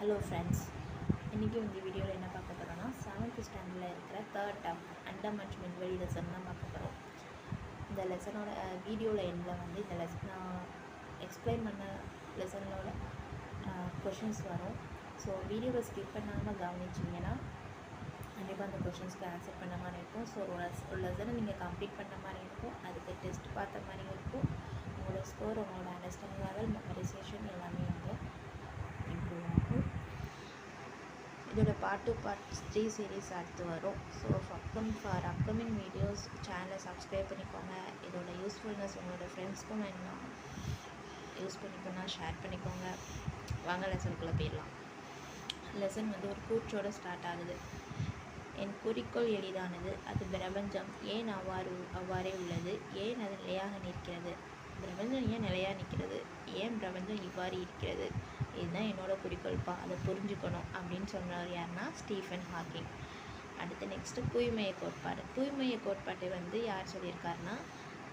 Hello friends இன்றைக்கி உங்கள் வீடியோவில் என்ன பார்க்க போகிறோன்னா செவன்த் ஸ்டாண்டர்டில் இருக்கிற தேர்ட் டேம் அண்டம் மற்றும் விண்வெளி லெசன் தான் பார்க்க போகிறோம் இந்த லெசனோட வீடியோவில் எண்டில் வந்து இந்த லெசன் நான் எக்ஸ்பிளைன் பண்ண லெசனோட கொஷின்ஸ் வரும். ஸோ வீடியோவை ஸ்கிப் பண்ணாமல் கவனிச்சிங்கன்னா கண்டிப்பாக அந்த கொஷின்ஸ்க்கு ஆன்சர் பண்ண மாதிரி இருக்கும். ஸோ ஒரு லெசனை நீங்கள் கம்ப்ளீட் பண்ண மாதிரி இருக்கும். அதுக்கு டெஸ்ட் பார்த்த மாதிரி இருக்கும். உங்களோட ஸ்கோர் உங்களோட அண்டர்ஸ்டாண்டிங் லெவல் மெமரைசேஷன் எல்லாமே வந்து இம்ப்ரூவ் ஆகும் இதோட part two part three series அடுத்து வரும். ஸோ அப்கம் ஃபார் அப்கமிங் வீடியோஸ் சேனலை சப்ஸ்கிரைப் பண்ணிக்கோங்க. இதோட யூஸ்ஃபுல்னஸ் உங்களோட ஃப்ரெண்ட்ஸ்க்கும் வேணும் யூஸ் பண்ணிக்கோன்னா ஷேர் பண்ணிக்கோங்க. வாங்க லெசனுக்குள்ளே போயிடலாம். லெசன் வந்து ஒரு கூச்சோடு ஸ்டார்ட் ஆகுது. என் குறிக்கோள் எளிதானது. அது பிரபஞ்சம். ஏன் அவ்வாறு அவ்வாறே உள்ளது? ஏன் அது நிலையாக நிற்கிறது? பிரபஞ்சம் ஏன் நிலையாக நிற்கிறது? ஏன் பிரபஞ்சம் இவ்வாறு இருக்கிறது? இதுதான் என்னோடய குறிக்கோள்ப்பா? அதை புரிஞ்சுக்கணும் அப்படின்னு சொன்னவர் யாருன்னா ஸ்டீஃபன் ஹாக்கிங். அடுத்து நெக்ஸ்ட்டு தூய்மைய கோட்பாடு. தூய்மைய கோட்பாட்டை வந்து யார் சொல்லியிருக்காருன்னா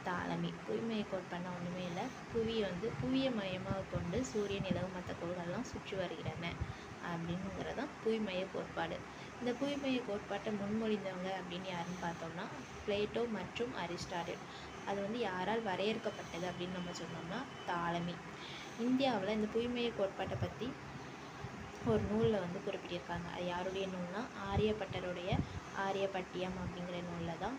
தாளமி. தூய்மைய கோட்பாடுனா ஒன்றுமே இல்லை. புவியை வந்து புவியை மையமாக கொண்டு சூரியன் நிலவு மற்ற கோள்கள்லாம் சுற்றி வருகிறன அப்படிங்கிறது தான் தூய்மைய கோட்பாடு. இந்த தூய்மைய கோட்பாட்டை முன்மொழிந்தவங்க அப்படின்னு யாருன்னு பார்த்தோம்னா பிளேட்டோ மற்றும் அரிஸ்டாட்டில். அது வந்து யாரால் வரையறுக்கப்பட்டது அப்படின்னு நம்ம சொன்னோம்னா தாளமி. இந்தியாவில் இந்த தூய்மைய கோட்பாட்டை பற்றி ஒரு நூலில் வந்து குறிப்பிட்டிருக்காங்க. அது யாருடைய நூல்னா ஆரியப்பட்டருடைய ஆரியப்பட்டியம் அப்படிங்கிற நூலில் தான்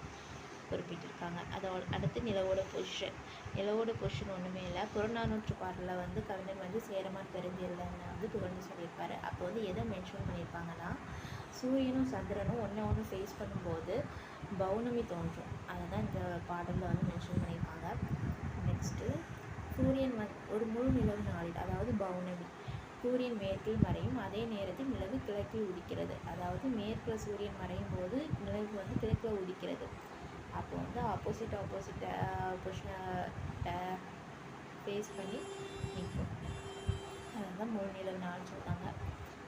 குறிப்பிட்டிருக்காங்க. அதோட அடுத்து நிலவோட பொசிஷன் நிலவோட பொசிஷன் ஒன்றுமே இல்லை. புறநானூற்று பாடலில் வந்து கவிஞர் வந்து சேரமான் பெருந்தியல்ல வந்து புகழ்ந்து சொல்லியிருப்பார். அப்போ வந்து எதை மென்ஷன் பண்ணியிருப்பாங்கன்னா சூரியனும் சந்திரனும் ஒன்றை ஒன்று ஃபேஸ் பண்ணும்போது பௌர்ணமி தோன்றும். அதை தான் இந்த பாடலில் வந்து மென்ஷன் பண்ணியிருப்பாங்க நெக்ஸ்ட்டு சூரியன் வந் ஒரு முழு நிலவு நாளில் அதாவது பௌர்ணமி சூரியன் மேற்கில் மறையும் அதே நேரத்தில் நிலவு கிழக்கில் உதிக்கிறது. அதாவது மேற்கில் சூரியன் மறையும் போது நிலவு வந்து கிழக்கில் உதிக்கிறது. அப்போ வந்து ஆப்போசிட் ஆப்போசிட் பொஷனை ஃபேஸ் பண்ணி நிற்கும் அதுதான் முழு நிலவு நாள் சொல்கிறாங்க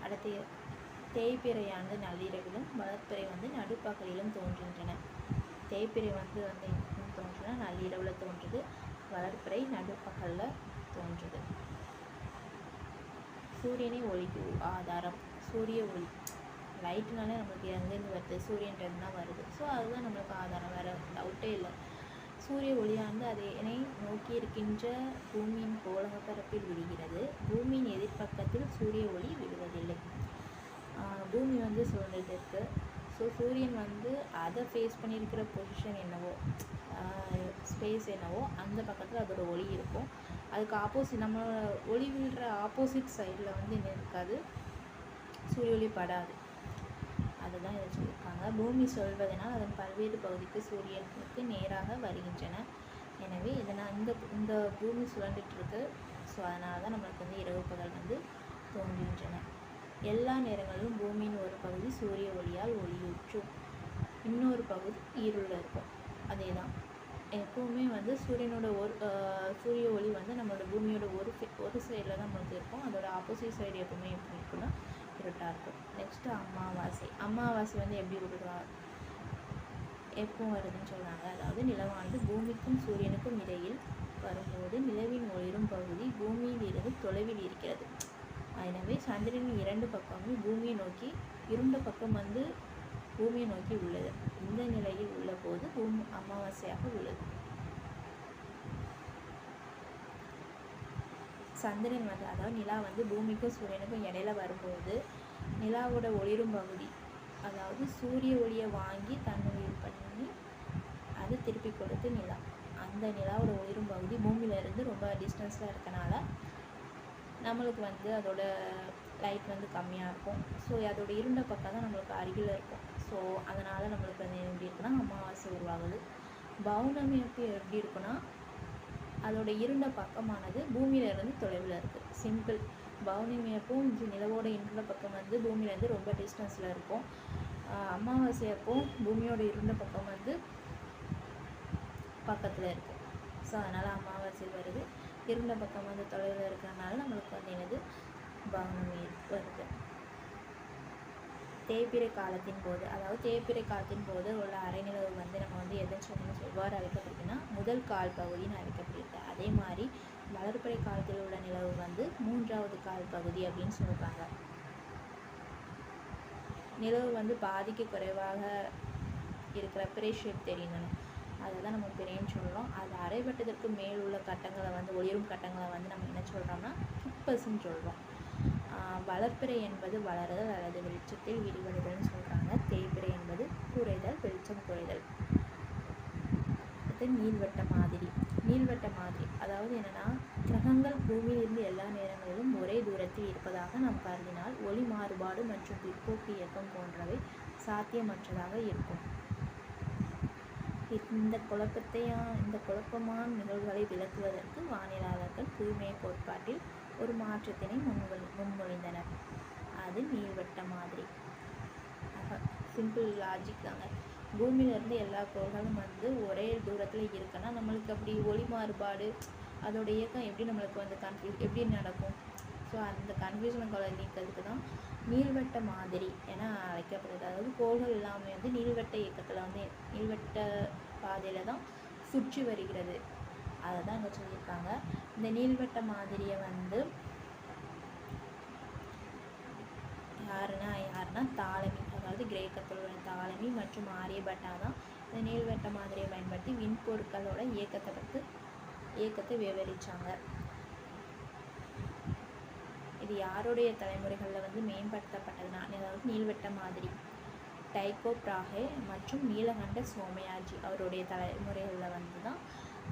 அடுத்து தேய்பிறையானது நள்ளிரவிலும் வளர்ப்பிறை வந்து நடுப்பகலிலும் தோன்றுகின்றன. தேய்பிறை வந்து வந்து தோன்றுனா நள்ளிரவில் தோன்றுது. வளர்ப்பிறை நடுப்பகலில் தோன்றுது. சூரியனை ஒளிக்கு ஆதாரம். சூரிய ஒளி. லைட்டுனாலே நம்மளுக்கு எங்கேருந்து வருது? சூரியன்றது தான் வருது. ஸோ அதுதான் நம்மளுக்கு ஆதாரம். வேறு டவுட்டே இல்லை. சூரிய ஒளியானது அதனை நோக்கி இருக்கின்ற பூமியின் கோலக பரப்பில் விழுகிறது பூமியின் எதிர்ப்பக்கத்தில் சூரிய ஒளி விழுவதில்லை பூமி வந்து சுழந்துட்டு இருக்குது ஸோ சூரியன் வந்து அதை ஃபேஸ் பண்ணியிருக்கிற பொசிஷன் என்னவோ ஸ்பேஸ் என்னவோ அந்த பக்கத்தில் அதோட ஒளி இருக்கும். அதுக்கு ஆப்போசிட் நம்ம ஒளி விழுற ஆப்போசிட் சைடில் வந்து என்ன இருக்காது? சூரிய ஒளி படாது. அதுதான் இதை சொல்லியிருக்காங்க. பூமி சொல்வதனால் அதன் பல்வேறு பகுதிக்கு சூரியனுக்கு நேராக வருகின்றன. எனவே இதனால் இந்த இந்த பூமி சுழண்டுட்டு இருக்கு. ஸோ அதனால தான் நம்மளுக்கு வந்து இரவு பகல் வந்து தோன்றுகின்றன. எல்லா நேரங்களிலும் பூமியின் ஒரு பகுதி சூரிய ஒளியால் ஒளியூற்றும். இன்னொரு பகுதி இருளில் இருக்கும். அதே தான் எப்போவுமே வந்து சூரியனோட ஒரு சூரிய ஒளி வந்து நம்மளோட பூமியோட ஒரு ஒரு சைடில் தான் நம்மளுக்கு இருக்கும். அதோட ஆப்போசிட் சைடு எப்பவுமே எப்படி இருக்குன்னா இருட்டாக இருக்கும். நெக்ஸ்ட்டு அமாவாசை. அமாவாசை வந்து எப்படி வருவா எப்போ வருதுன்னு சொல்கிறாங்க அதாவது நிலவானது பூமிக்கும் சூரியனுக்கும் இடையில் வரும்போது நிலவின் ஒளிரும் பகுதி பூமியில் இருந்து தொலைவில் இருக்கிறது. எனவே சந்திரன் இரண்டு பக்கமும் பூமியை நோக்கி இருண்ட பக்கம் வந்து பூமியை நோக்கி உள்ளது. இந்த நிலையில் உள்ள போது பூமி அமாவாசையாக உள்ளது. சந்திரன் வந்து அதாவது நிலா வந்து பூமிக்கும் சூரியனுக்கும் இடையில வரும்போது நிலாவோட ஒளிரும் பகுதி அதாவது சூரிய ஒளியை வாங்கி தன்னுடைய பண்ணி அதை திருப்பி கொடுத்து நிலா. அந்த நிலாவோட ஒளிரும் பகுதி பூமியிலேருந்து ரொம்ப டிஸ்டன்ஸில் இருக்கனால நம்மளுக்கு வந்து அதோட லைட் வந்து கம்மியாக இருக்கும். ஸோ அதோட இருண்ட பக்கம் தான் நம்மளுக்கு அருகில் இருக்கும். ஸோ அதனால் நம்மளுக்கு வந்து எப்படி இருக்குன்னா அமாவாசை உருவாகுது. பௌர்ணமி அப்போ எப்படி இருக்குன்னா அதோட இருண்ட பக்கமானது பூமியிலேருந்து தொலைவில் இருக்குது சிம்பிள் பௌர்ணமி அப்போ நிலவோட இருண்ட பக்கம் வந்து பூமியிலேருந்து ரொம்ப டிஸ்டன்ஸில் இருக்கும். அமாவாசை அப்போ பூமியோட இருண்ட பக்கம் வந்து பக்கத்தில் இருக்கும் ஸோ அதனால் அமாவாசை வருது. இருண்ட பக்கம் வந்து தொலைவில் இருக்கிறனால நம்மளுக்கு வந்து என்னது? பௌர்ணமி வருது. தேய்பிறை காலத்தின் போது அதாவது தேய்பிறை காலத்தின் போது உள்ள அரைநிலவு வந்து நம்ம வந்து எதன் சொல்லணும் எவ்வாறு அழைக்கப்படுதுன்னா முதல் கால் பகுதின்னு அழைக்கப்படுது அதே மாதிரி வளர்பிறை காலத்தில் உள்ள நிலவு வந்து மூன்றாவது கால் பகுதி அப்படின்னு சொல்கிறாங்க நிலவு வந்து பாதிக்கு குறைவாக இருக்கிற பிரேஷர் தெரியணும் அதை தான் நம்ம பிரேன்னு சொல்கிறோம் அது அரைவட்டத்திற்கு மேல் உள்ள கட்டங்களை வந்து ஒளிரும் கட்டங்களை வந்து நம்ம என்ன சொல்கிறோம்னா கிப்பஸ்ன்னு சொல்கிறோம் வளர்ப்பிறை என்பது வளருதல் அல்லது வெளிச்சத்தில் விரிவடைதல்னு சொல்கிறாங்க தேய்பிறை என்பது குறைதல் வெளிச்சம் குறைதல் அடுத்து நீள்வட்ட மாதிரி. நீள்வட்ட மாதிரி. அதாவது என்னென்னா கிரகங்கள் பூமியிலிருந்து எல்லா நேரங்களிலும் ஒரே தூரத்தில் இருப்பதாக நாம் கருதினால் ஒளி மாறுபாடு மற்றும் பிற்போக்கு இயக்கம் போன்றவை சாத்தியமற்றதாக இருக்கும். இந்த குழப்பத்தையா இந்த குழப்பமான நிகழ்வுகளை விளக்குவதற்கு வானிலாளர்கள் தூய்மை கோட்பாட்டில் ஒரு மாற்றத்தினை முன்மொழி முன்மொழிந்தனர். அது நீள்வட்ட மாதிரி. சிம்பிள் லாஜிக் தாங்க. பூமியிலேருந்து எல்லா கோள்களும் வந்து ஒரே தூரத்தில் இருக்குன்னா நம்மளுக்கு அப்படி ஒளி மாறுபாடு அதோட இயக்கம் எப்படி நம்மளுக்கு வந்து கன்ஃபியூஸ் எப்படி நடக்கும்? ஸோ அந்த கன்ஃபியூஷனை கொலை நீக்கிறதுக்கு தான் நீள்வட்ட மாதிரி என அழைக்கப்படுது. அதாவது கோள்கள் எல்லாமே வந்து நீள்வட்ட இயக்கத்தில் வந்து நீள்வட்ட பாதையில் தான் சுற்றி வருகிறது. அதை தான் இங்கே சொல்லியிருக்காங்க. இந்த நீள்வட்ட மாதிரியை வந்து யாருன்னா யாருன்னா தாளமி அதாவது கிரேக்கத்தோட தாளமி மற்றும் ஆரியபட்டா தான் இந்த நீள்வட்ட மாதிரியை பயன்படுத்தி விண்பொருட்களோட இயக்கத்தை பற்றி இயக்கத்தை விவரித்தாங்க இது யாருடைய தலைமுறைகளில் வந்து மேம்படுத்தப்பட்டதுன்னா அதாவது நீள்வட்ட மாதிரி. டைகோ பிராகே மற்றும் நீலகண்ட சோமயாஜி அவருடைய தலைமுறைகளில் வந்து தான்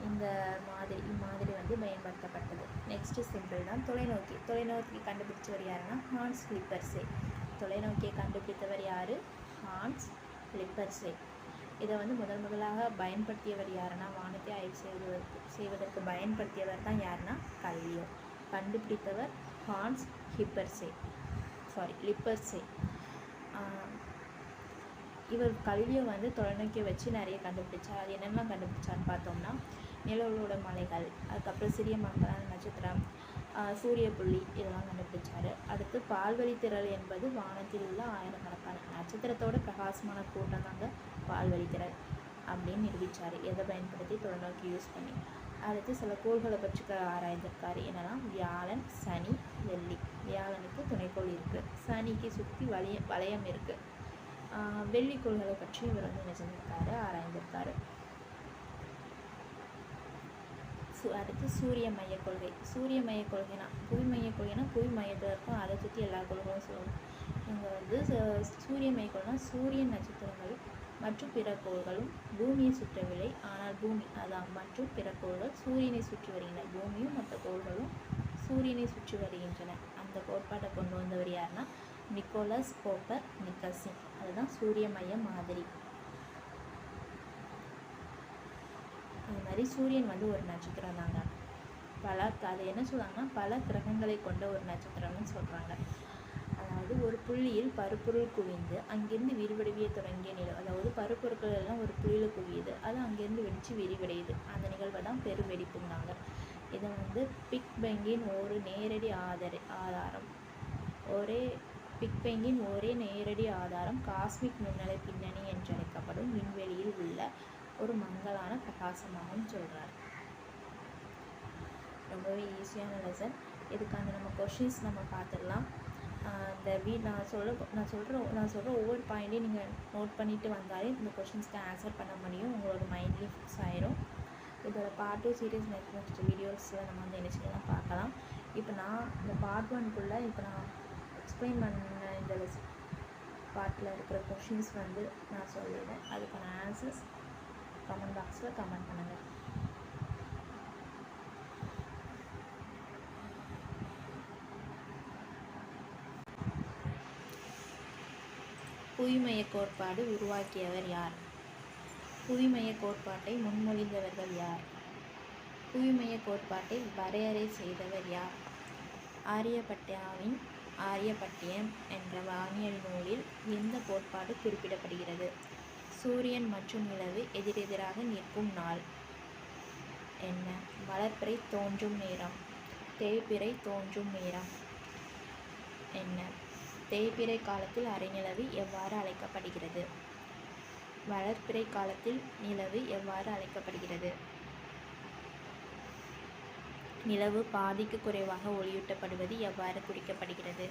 இந்த மாதிரி இம்மாதிரி வந்து மேம்படுத்தப்பட்டது. நெக்ஸ்ட்டு சிம்பிள் தான் தொலைநோக்கி. தொலைநோக்கி கண்டுபிடிச்சவர் யாருன்னா ஹான்ஸ் ஸ்லிப்பர்ஸே தொலைநோக்கியை கண்டுபிடித்தவர் யார்? ஹான்ஸ் ஸ்லிப்பர்ஸே இதை வந்து முதல் முதலாக பயன்படுத்தியவர் யாருன்னா வானத்தை ஆய்வு செய்வதற்கு செய்வதற்கு பயன்படுத்தியவர் தான் யாருன்னா கல்வியோ கண்டுபிடித்தவர் ஹான்ஸ் ஹிப்பர்ஸே சாரி லிப்பர்ஸே இவர் கல்வியை வந்து தொலைநோக்கியை வச்சு நிறைய கண்டுபிடிச்சார். அது என்னென்னலாம் கண்டுபிடிச்சான்னு பார்த்தோம்னா நிலவுகளோட மலைகள் அதுக்கப்புறம் சிறிய மங்களான நட்சத்திரம் சூரிய புள்ளி இதெல்லாம் கண்டுபிடிச்சார். அடுத்து பால்வழி திரள் என்பது வானத்தில் உள்ள ஆயிரக்கணக்கான நட்சத்திரத்தோட பிரகாசமான கூட்டம் தாங்க பால்வழி திரள் அப்படின்னு நிரூபித்தார் எதை பயன்படுத்தி தொலைநோக்கி யூஸ் பண்ணி? அடுத்து சில கோள்களை பற்றி ஆராய்ந்திருக்காரு. என்னென்னா வியாழன் சனி வெள்ளி. வியாழனுக்கு துணைக்கோள் இருக்குது சனிக்கு சுற்றி வளைய வளையம் இருக்குது வெள்ளிக்கோள்களை பற்றி இவர் வந்து நினைச்சிருக்காரு ஆராய்ந்திருக்காரு. சு அடுத்து சூரிய மைய கொள்கை. சூரிய மைய கொள்கைனா புவி மைய கொள்கைனா புவி மையத்தில் இருக்கும். அதை சுற்றி எல்லா கொள்கையும் சொல்லணும் இங்கே வந்து சூரிய மைய கொள்கைனா சூரியன் நட்சத்திரங்கள் மற்றும் பிற கோள்களும் பூமியை சுற்றவில்லை. ஆனால் பூமி அதான் மற்றும் பிற கோள்கள் சூரியனை சுற்றி வருகின்றன. பூமியும் மற்ற கோள்களும் சூரியனை சுற்றி வருகின்றன. அந்த கோட்பாட்டை கொண்டு வந்தவர் யாருன்னா நிக்கோலஸ் கோப்பர் நிக்கசின் அதுதான் சூரிய மைய மாதிரி. அது மாதிரி சூரியன் வந்து ஒரு நட்சத்திரம் தாங்க பல அது என்ன சொல்கிறாங்கன்னா பல கிரகங்களை கொண்ட ஒரு நட்சத்திரம்னு சொல்கிறாங்க அதாவது ஒரு புள்ளியில் பருப்பொருள் குவிந்து அங்கிருந்து விரிவடைவிய தொடங்கிய நிலம் அதாவது பருப்பொருட்கள் எல்லாம் ஒரு புள்ளியில் குவியுது. அது அங்கேருந்து வெடித்து விரிவடையுது. அந்த நிகழ்வை தான் பெருவெடிப்புங்காங்க இதை வந்து பிக் பெங்கின் ஒரு நேரடி ஆதர ஆதாரம். ஒரே பிக் பெங்கின் ஒரே நேரடி ஆதாரம் காஸ்மிக் நுண்ணலை பின்னணி என்றழைக்கப்படும் விண்வெளியில் உள்ள ஒரு மங்களான பிரகாசமாகவும் சொல்கிறார் ரொம்பவே ஈஸியான லெசன் இதுக்கான நம்ம கொஷின்ஸ் நம்ம பார்த்துடலாம். இந்த வீ நான் சொல்ல நான் சொல்கிற நான் சொல்கிற ஒவ்வொரு பாயிண்ட்டையும் நீங்கள் நோட் பண்ணிவிட்டு வந்தாலே இந்த கொஷின்ஸ்க்கு ஆன்சர் பண்ண முடியும். உங்களோட மைண்ட்லேயும் ஃபிக்ஸ் ஆயிரும். இதோட part two series next next வீடியோஸில் நம்ம வந்து என்ன செய்யலாம் பார்க்கலாம். இப்போ நான் இந்த பார்ட் ஒன்க்குள்ளே இப்போ நான் எக்ஸ்பிளைன் பண்ண இந்த பார்ட்டில் இருக்கிற கொஷின்ஸ் வந்து நான் சொல்லிடுறேன். அதுக்கான ஆன்சர்ஸ் கமெண்ட் பாக்ஸில் கமெண்ட் பண்ணுங்கள் புவிமைய கோட்பாடு உருவாக்கியவர் யார்? புவிமைய கோட்பாட்டை முன்மொழிந்தவர்கள் யார்? புவிமைய கோட்பாட்டை வரையறை செய்தவர் யார்? ஆரியபட்டியாவின் ஆரியப்பட்டியம் என்ற வானியல் நூலில் எந்த கோட்பாடு குறிப்பிடப்படுகிறது. சூரியன் மற்றும் நிலவு எதிரெதிராக நிற்கும் நாள். என்ன? வளர்ப்பிறை தோன்றும் நேரம். தேய்பிறை தோன்றும் நேரம். என்ன? தேய்பிறை காலத்தில் அரைநிலவு எவ்வாறு அழைக்கப்படுகிறது? வளர்பிறை காலத்தில் நிலவு எவ்வாறு அழைக்கப்படுகிறது? நிலவு பாதிக்கு குறைவாக ஒளியூட்டப்படுவது எவ்வாறு குறிக்கப்படுகிறது?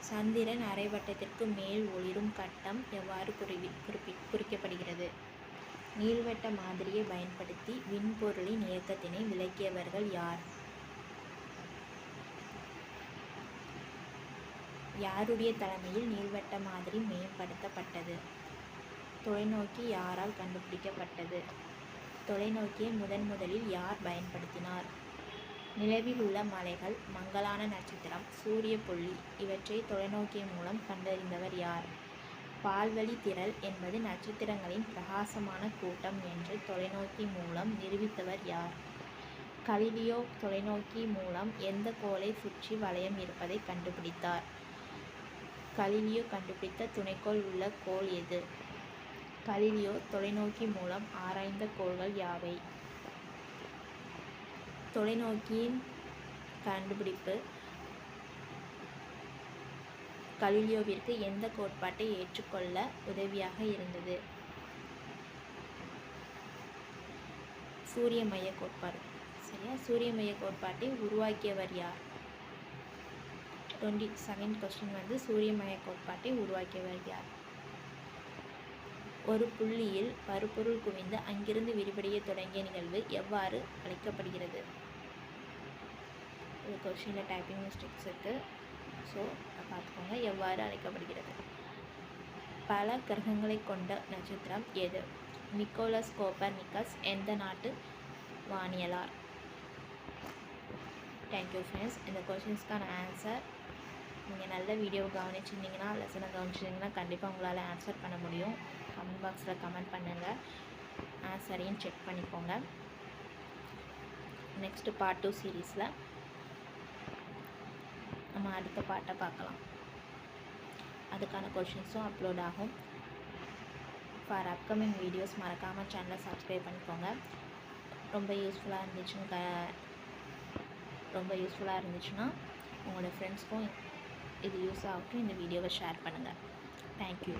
சந்திரன் அரைவட்டத்திற்கு மேல் ஒளிரும் கட்டம் எவ்வாறு குறிவி குறிப்பி குறிக்கப்படுகிறது? நீள்வட்ட மாதிரியை பயன்படுத்தி விண்பொருளின் இயக்கத்தினை விளக்கியவர்கள் யார்? யாருடைய தலைமையில் நீள்வட்ட மாதிரி மேம்படுத்தப்பட்டது? தொலைநோக்கி யாரால் கண்டுபிடிக்கப்பட்டது? தொலைநோக்கியை முதன் முதலில் யார் பயன்படுத்தினார்? நிலவில் உள்ள மலைகள் மங்களான நட்சத்திரம் சூரிய புள்ளி இவற்றை தொலைநோக்கி மூலம் கண்டறிந்தவர் யார்? பால்வழி திரள் என்பது நட்சத்திரங்களின் பிரகாசமான கூட்டம் என்று தொலைநோக்கி மூலம் நிரூபித்தவர் யார்? கலிலியோ தொலைநோக்கி மூலம் எந்த கோளை சுற்றி வளையம் இருப்பதை கண்டுபிடித்தார். கலிலியோ கண்டுபிடித்த துணைக்கோள் உள்ள கோள் எது? கலிலியோ தொலைநோக்கி மூலம் ஆராய்ந்த கோள்கள் யாவை? தொலைநோக்கியின் கண்டுபிடிப்பு கலிலியோவிற்கு எந்த கோட்பாட்டை ஏற்றுக்கொள்ள உதவியாக இருந்தது? சூரிய மைய கோட்பாடு. சரியா? சூரிய மைய கோட்பாட்டை உருவாக்கியவர் யார்? டுவெண்ட்டி செகண்ட் கொஸ்டின் வந்து சூரிய கோட்பாட்டை உருவாக்கியவர் யார்? ஒரு புள்ளியில் பருப்பொருள் குவிந்து அங்கிருந்து விரிவடைய தொடங்கிய நிகழ்வு எவ்வாறு அழைக்கப்படுகிறது? ஒரு கொஷினில் டைப்பிங் மிஸ்டேக்ஸ் இருக்குது ஸோ பார்த்துக்கோங்க எவ்வாறு அழைக்கப்படுகிறது? பல கிரகங்களை கொண்ட நட்சத்திரம் எது? நிக்கோலஸ் கோப்பர் நிக்கஸ் எந்த நாட்டு வானியலார்? தேங்க்யூ ஃப்ரெண்ட்ஸ் இந்த கொஷின்ஸ்க்கான ஆன்சர் நீங்கள் நல்ல வீடியோ கவனிச்சிருந்தீங்கன்னா லெசனை கவனிச்சிருந்தீங்கன்னா கண்டிப்பாக உங்களால் ஆன்சர் பண்ண முடியும். கமெண்ட் பாக்ஸில் கமெண்ட் பண்ணுங்கள் ஆன்சரையும் செக் பண்ணிக்கோங்க. நெக்ஸ்ட்டு பார்ட் டூ சீரீஸில் நம்ம அடுத்த பாட்டை பார்க்கலாம். அதுக்கான கொஷின்ஸும் அப்லோட் ஆகும். ஃபார் அப்கமிங் வீடியோஸ் மறக்காமல் சேனலை சப்ஸ்கிரைப் பண்ணிக்கோங்க. ரொம்ப யூஸ்ஃபுல்லாக இருந்துச்சுன்னு க ரொம்ப யூஸ்ஃபுல்லாக இருந்துச்சுன்னா உங்களோட ஃப்ரெண்ட்ஸ்க்கும் இது யூஸ் ஆகட்டும். இந்த வீடியோவை ஷேர் பண்ணுங்கள் தேங்க்யூ